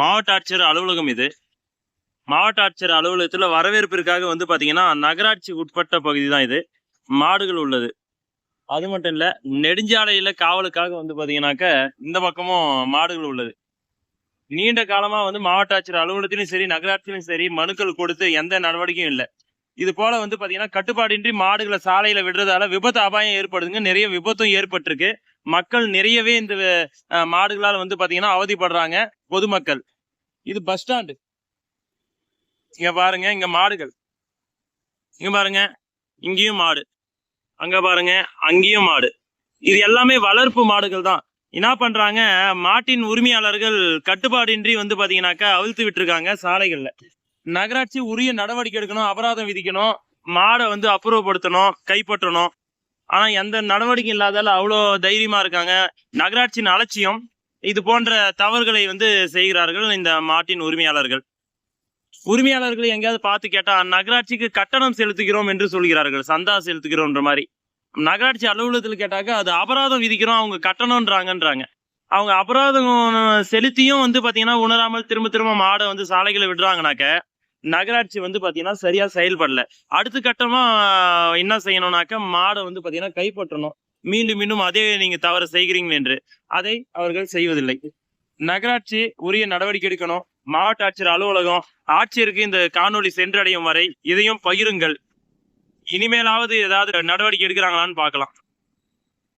மாவட்ட ஆட்சியர் அலுவலகம் இது. மாவட்ட ஆட்சியர் அலுவலகத்தில் வரவேற்பிற்காக வந்து பார்த்தீங்கன்னா நகராட்சி உட்பட்ட பகுதி தான் இது. மாடுகள் உள்ளது. அது மட்டும் இல்லை நெடுஞ்சாலையில் காவலுக்காக வந்து பார்த்தீங்கன்னாக்க இந்த பக்கமும் மாடுகள் உள்ளது. நீண்ட காலமாக வந்து மாவட்ட ஆட்சியர் அலுவலகத்திலும் சரி நகராட்சியிலும் சரி மனுக்கள் கொடுத்து எந்த நடவடிக்கையும் இல்லை. இது போல வந்து பார்த்தீங்கன்னா கட்டுப்பாடின்றி மாடுகளை சாலையில் விடுறதால விபத்து அபாயம் ஏற்படுதுங்க. நிறைய விபத்தும் ஏற்பட்டிருக்கு. மக்கள் நிறையவே இந்த மாடுகளால் வந்து பார்த்தீங்கன்னா அவதிப்படுறாங்க பொதுமக்கள். இது பஸ் ஸ்டாண்டு. இங்க பாருங்க இங்க மாடுகள். இங்க பாருங்க இங்கேயும் மாடு. அங்க பாருங்க அங்கேயும் மாடு. இது எல்லாமே வளர்ப்பு மாடுகள் தான். என்ன பண்றாங்க மாட்டின் உரிமையாளர்கள் கட்டுப்பாடின்றி வந்து பார்த்தீங்கன்னாக்கா அவிழ்த்து விட்டுருக்காங்க சாலைகளில். நகராட்சி உரிய நடவடிக்கை எடுக்கணும் அபராதம் விதிக்கணும் மாடை வந்து அப்புறப்படுத்தணும் கைப்பற்றணும். ஆனா எந்த நடவடிக்கை இல்லாதால அவ்வளோ தைரியமா இருக்காங்க. நகராட்சியின் அலட்சியம் இது போன்ற தவறுகளை வந்து செய்கிறார்கள் இந்த மாட்டின் உரிமையாளர்கள். உரிமையாளர்களை எங்கேயாவது பார்த்து கேட்டா நகராட்சிக்கு கட்டணம் செலுத்துகிறோம் என்று சொல்கிறார்கள். சந்தா செலுத்துகிறோம்ன்ற மாதிரி. நகராட்சி அலுவலகத்தில் கேட்டாக்க அது அபராதம் விதிக்கிறோம் அவங்க கட்டணம்ன்றாங்கன்றாங்க. அவங்க அபராதம் செலுத்தியும் வந்து பார்த்தீங்கன்னா உணராமல் திரும்ப திரும்ப மாடை வந்து சாலைகளை விடுறாங்கனாக்க நகராட்சி வந்து பாத்தீங்கன்னா சரியா செயல்படல. அடுத்த கட்டமா என்ன செய்யணும்னாக்க மாடை வந்து பாத்தீங்கன்னா கைப்பற்றணும். மீண்டும் மீண்டும் அதே நீங்க தவறு செய்கிறீங்க என்று. அதை அவர்கள் செய்வதில்லை. நகராட்சி உரிய நடவடிக்கை எடுக்கணும். மாவட்ட ஆட்சியர் அலுவலகம் ஆட்சியருக்கு இந்த காணொளி சென்றடையும் வரை இதையும் பகிருங்கள். இனிமேலாவது ஏதாவது நடவடிக்கை எடுக்கிறாங்களான்னு பார்க்கலாம்.